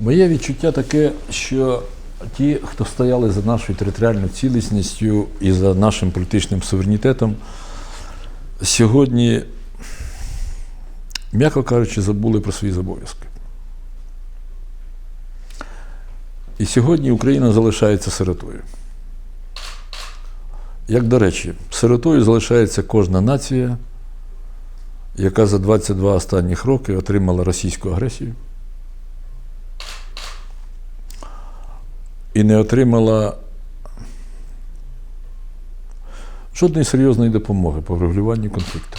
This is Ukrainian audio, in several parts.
Моє відчуття таке, що ті, хто стояли за нашою територіальною цілісністю і за нашим політичним суверенітетом, сьогодні, м'яко кажучи, забули про свої зобов'язки. І сьогодні Україна залишається сиротою. Як до речі, сиротою залишається кожна нація, яка за 22 останніх роки отримала російську агресію і не отримала жодної серйозної допомоги по врегулюванню конфлікту.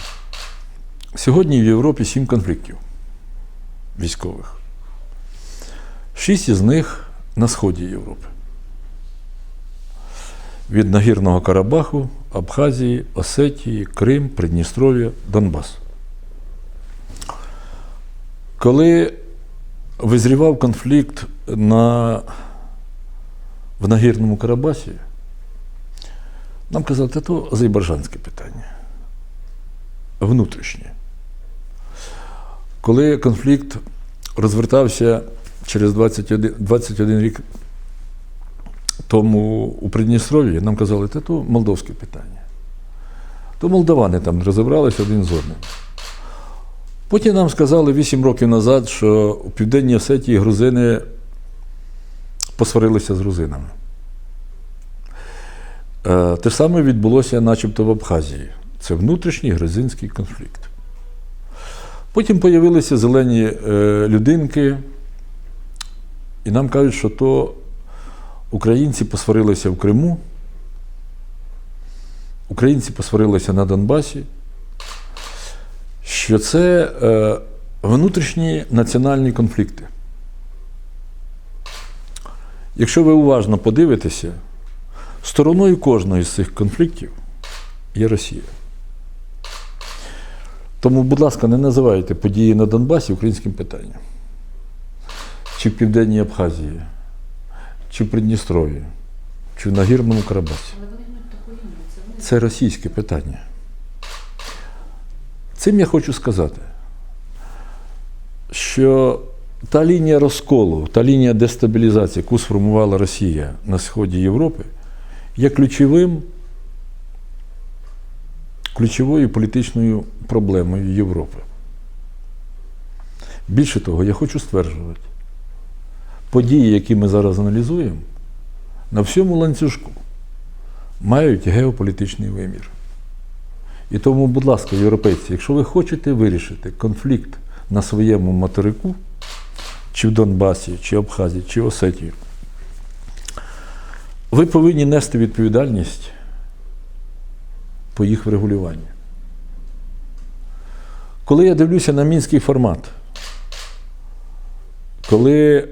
Сьогодні в Європі сім конфліктів військових. Шість із них на сході Європи. Від Нагірного Карабаху, Абхазії, Осетії, Крим, Придністров'я, Донбас. Коли визрівав конфлікт на, в Нагірному Карабасі, нам казали, це то азербайджанське питання. Внутрішнє. Коли конфлікт розвертався через 21, 21 рік тому у Придністров'ї, нам казали, це то молдовське питання. То молдавани там розібралися один з одним. Потім нам сказали 8 років назад, що у Південній Осетії грузини посварилися з грузинами. Е, Те саме відбулося начебто в Абхазії. Це внутрішній грузинський конфлікт. Потім з'явилися зелені е, людинки, і нам кажуть, що то українці посварилися в Криму, українці посварилися на Донбасі, що це е, внутрішні національні конфлікти. Якщо ви уважно подивитеся, стороною кожного з цих конфліктів є Росія. Тому, будь ласка, не називайте події на Донбасі українським питанням. Чи в Південній Абхазії, чи в Придністров'ї, чи в Нагірному Карабасі. Це російське питання. Цим я хочу сказати, що та лінія розколу, та лінія дестабілізації, яку сформувала Росія на сході Європи, є ключовим, ключовою політичною проблемою Європи. Більше того, я хочу стверджувати, події, які ми зараз аналізуємо, на всьому ланцюжку мають геополітичний вимір. І тому, будь ласка, європейці, якщо ви хочете вирішити конфлікт на своєму материку, чи в Донбасі, чи Абхазії, чи Осетії, ви повинні нести відповідальність по їх врегулюванню. Коли я дивлюся на мінський формат, коли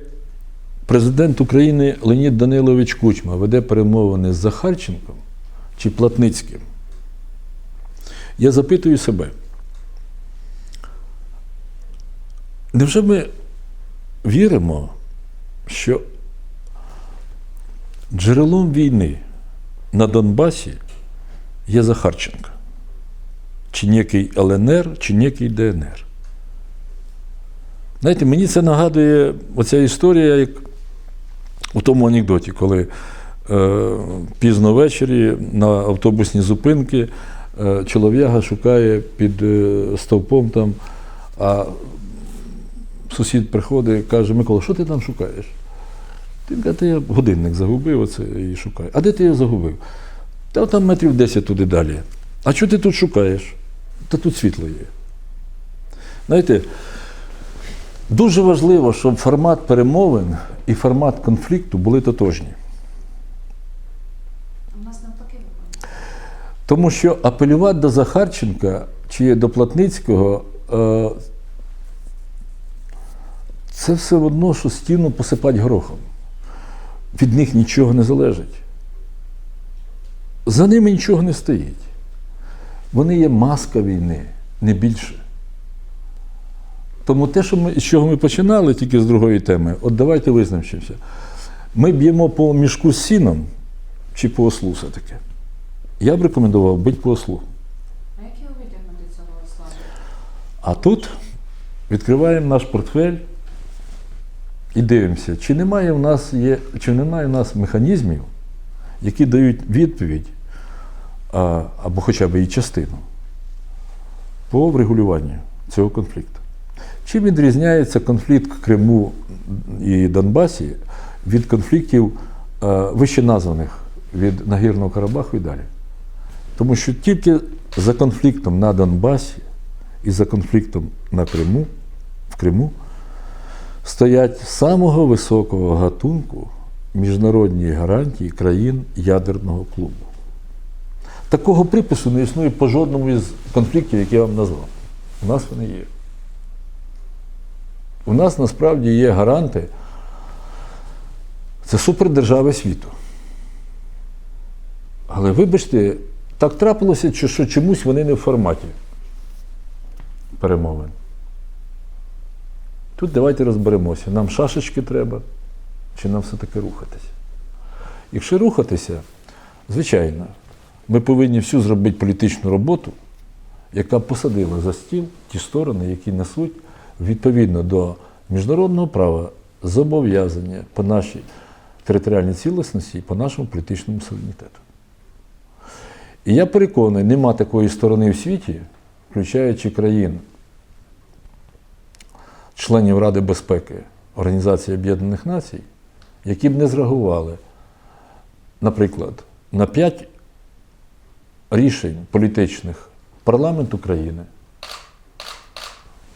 президент України Леонід Данилович Кучма веде перемовини з Захарченком чи Платницьким, я запитую себе, невже ми віримо, що джерелом війни на Донбасі є Захарченко? Чи некий ЛНР, чи некий ДНР? Знаєте, мені це нагадує оця історія, як у тому анекдоті, коли е, пізно ввечері на автобусні зупинки е, чолов'яга шукає під е, стовпом там, а сусід приходить і каже, Микола, що ти там шукаєш? Він каже, я годинник загубив оце і шукаю. А де ти його загубив? Та там метрів 10 туди далі. А що ти тут шукаєш? Та тут світло є. Знаєте, дуже важливо, щоб формат перемовин і формат конфлікту були тотожні. у нас навпаки. Тому що апелювати до Захарченка чи до Платницького е, це все одно, що стіну посипати горохом. Від них нічого не залежить. За ними нічого не стоїть. Вони є маска війни, не більше. Тому те, що ми, з чого ми починали тільки з другої теми, от давайте визначимося. Ми б'ємо по мішку з сіном чи по ослу все-таки. Я б рекомендував бити по ослу. А як його витягнути цього осла? А тут відкриваємо наш портфель і дивимося, чи немає в нас є, чи немає в нас механізмів, які дають відповідь, або хоча б її частину, по врегулюванню цього конфлікту. Чим відрізняється конфлікт в Криму і Донбасі від конфліктів вище названих від Нагірного Карабаху і далі? Тому що тільки за конфліктом на Донбасі і за конфліктом на Криму, в Криму стоять самого високого гатунку міжнародні гарантії країн ядерного клубу. Такого припису не існує по жодному із конфліктів, які я вам назвав. У нас вони є. У нас насправді є гаранти. Це супердержави світу. Але вибачте, так трапилося, що, що чомусь вони не в форматі перемовин. Тут давайте розберемося, нам шашечки треба, чи нам все-таки рухатися. Якщо рухатися, звичайно, ми повинні всю зробити політичну роботу, яка посадила за стіл ті сторони, які несуть відповідно до міжнародного права зобов'язання по нашій територіальній цілісності і по нашому політичному суверенітету. І я переконаний, нема такої сторони в світі, включаючи країн, членів Ради безпеки Організації Об'єднаних Націй, які б не зреагували, наприклад, на п'ять рішень політичних парламенту країни,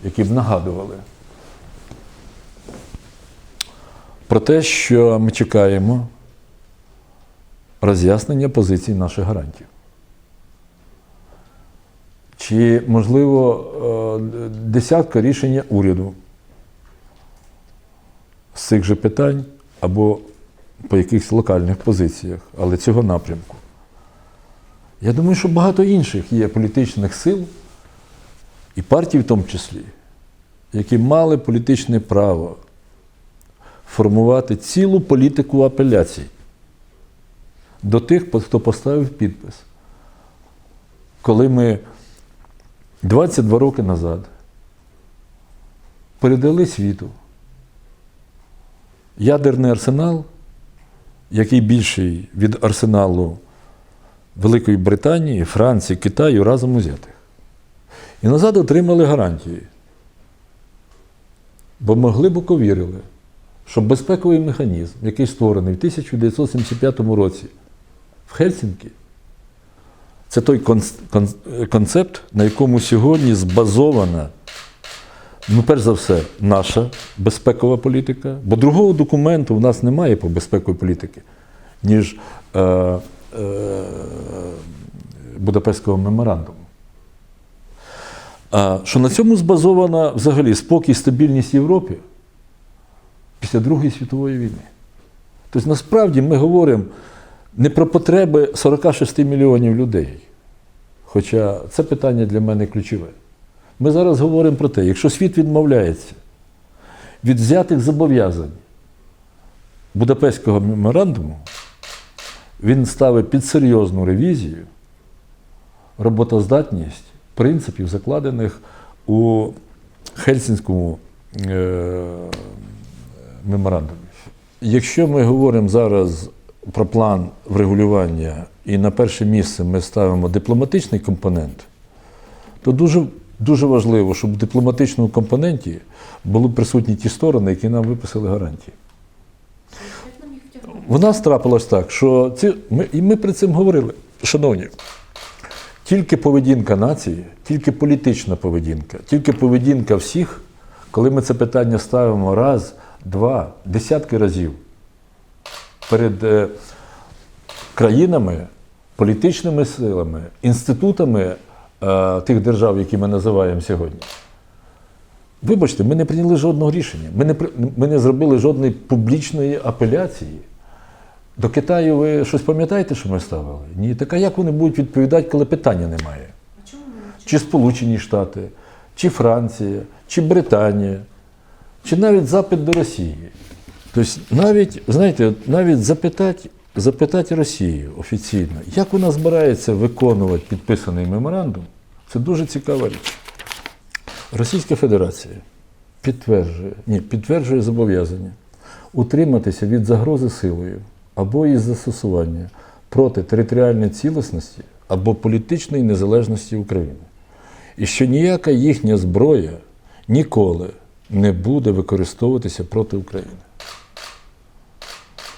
які б нагадували про те, що ми чекаємо роз'яснення позицій наших гарантів. Чи, можливо, е, десятка рішення уряду з цих же питань або по якихось локальних позиціях, але цього напрямку. Я думаю, що багато інших є політичних сил, і партій в тому числі, які мали політичне право формувати цілу політику апеляцій до тих, хто поставив підпис. Коли ми 22 роки назад передали світу ядерний арсенал, який більший від арсеналу Великої Британії, Франції, Китаю разом узятих. І назад отримали гарантії. Бо ми глибоко вірили, що безпековий механізм, який створений в 1975 році в Хельсінкі, це той концепт, на якому сьогодні збазована, ну, перш за все, наша безпекова політика, бо другого документу в нас немає по безпековій політики, ніж е, е, Будапештського меморандуму. А що на цьому збазована взагалі спокій стабільність Європи після Другої світової війни. Тобто, насправді ми говоримо не про потреби 46 мільйонів людей. Хоча це питання для мене ключове. Ми зараз говоримо про те, якщо світ відмовляється від взятих зобов'язань Будапештського меморандуму, він ставить під серйозну ревізію роботоздатність принципів, закладених у Хельсінському е, меморандумі. Якщо ми говоримо зараз про план врегулювання і на перше місце ми ставимо дипломатичний компонент, то дуже, дуже важливо, щоб в дипломатичному компоненті були присутні ті сторони, які нам виписали гарантії. У нас трапилось так, що ці, ми, і ми при цим говорили, шановні, тільки поведінка нації, тільки політична поведінка, тільки поведінка всіх, коли ми це питання ставимо раз, два, десятки разів перед е, країнами, політичними силами, інститутами тих держав, які ми називаємо сьогодні. Вибачте, ми не прийняли жодного рішення. Ми не, ми не зробили жодної публічної апеляції. До Китаю ви щось пам'ятаєте, що ми ставили? Ні. Так а як вони будуть відповідати, коли питання немає? Чи Сполучені Штати, чи Франція, чи Британія, чи навіть запит до Росії. Тобто навіть, знаєте, навіть запитати, запитати Росію офіційно, як вона збирається виконувати підписаний меморандум, це дуже цікава річ. Російська Федерація підтверджує, ні, підтверджує зобов'язання утриматися від загрози силою або із застосування проти територіальної цілісності або політичної незалежності України. І що ніяка їхня зброя ніколи не буде використовуватися проти України.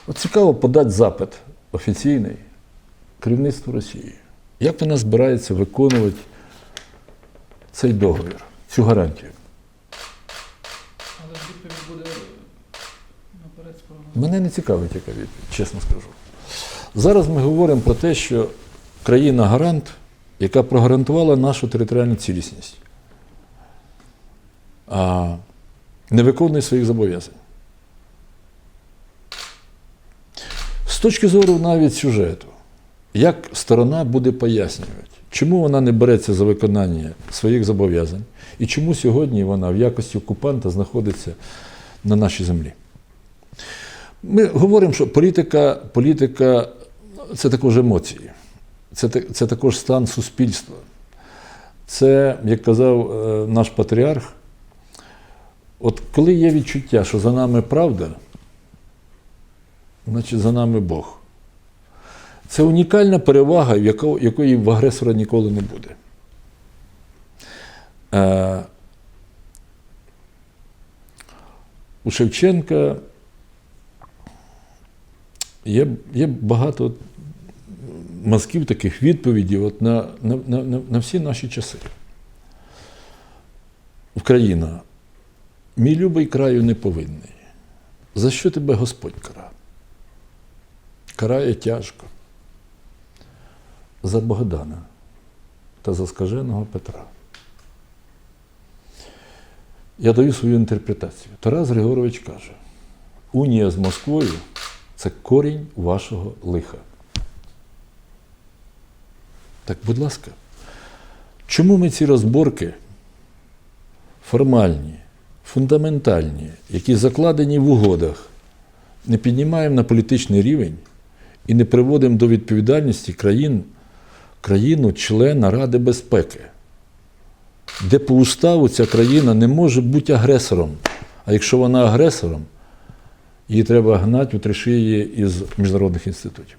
От цікаво подати запит офіційний керівництву Росії. Як вона збирається виконувати цей договір, цю гарантію? Але відповідь буде наперед спрогнозована. Мене не цікавить, яка відповідь, чесно скажу. Зараз ми говоримо про те, що країна-гарант, яка прогарантувала нашу територіальну цілісність, не виконує своїх зобов'язань. З точки зору навіть сюжету, як сторона буде пояснювати, чому вона не береться за виконання своїх зобов'язань і чому сьогодні вона в якості окупанта знаходиться на нашій землі. Ми говоримо, що політика, політика це також емоції, це, це також стан суспільства. Це, як казав е, наш патріарх, от коли є відчуття, що за нами правда, значить за нами Бог. Це унікальна перевага, якої в агресора ніколи не буде. Е, у Шевченка є, є багато мазків таких відповідей от на, на, на, на всі наші часи. Україна, мій любий краю не повинний. За що тебе Господь кара? Карає тяжко. За Богдана та за скаженого Петра. Я даю свою інтерпретацію. Тарас Григорович каже: унія з Москвою це корінь вашого лиха. Так, будь ласка, чому ми ці розборки формальні, фундаментальні, які закладені в угодах, не піднімаємо на політичний рівень і не приводимо до відповідальності країн, країну члена Ради безпеки, де по уставу ця країна не може бути агресором. А якщо вона агресором, її треба гнати у три шиї із міжнародних інститутів.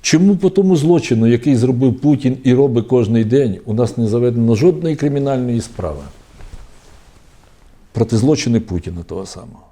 Чому по тому злочину, який зробив Путін і робить кожний день, у нас не заведено жодної кримінальної справи проти злочини Путіна того самого?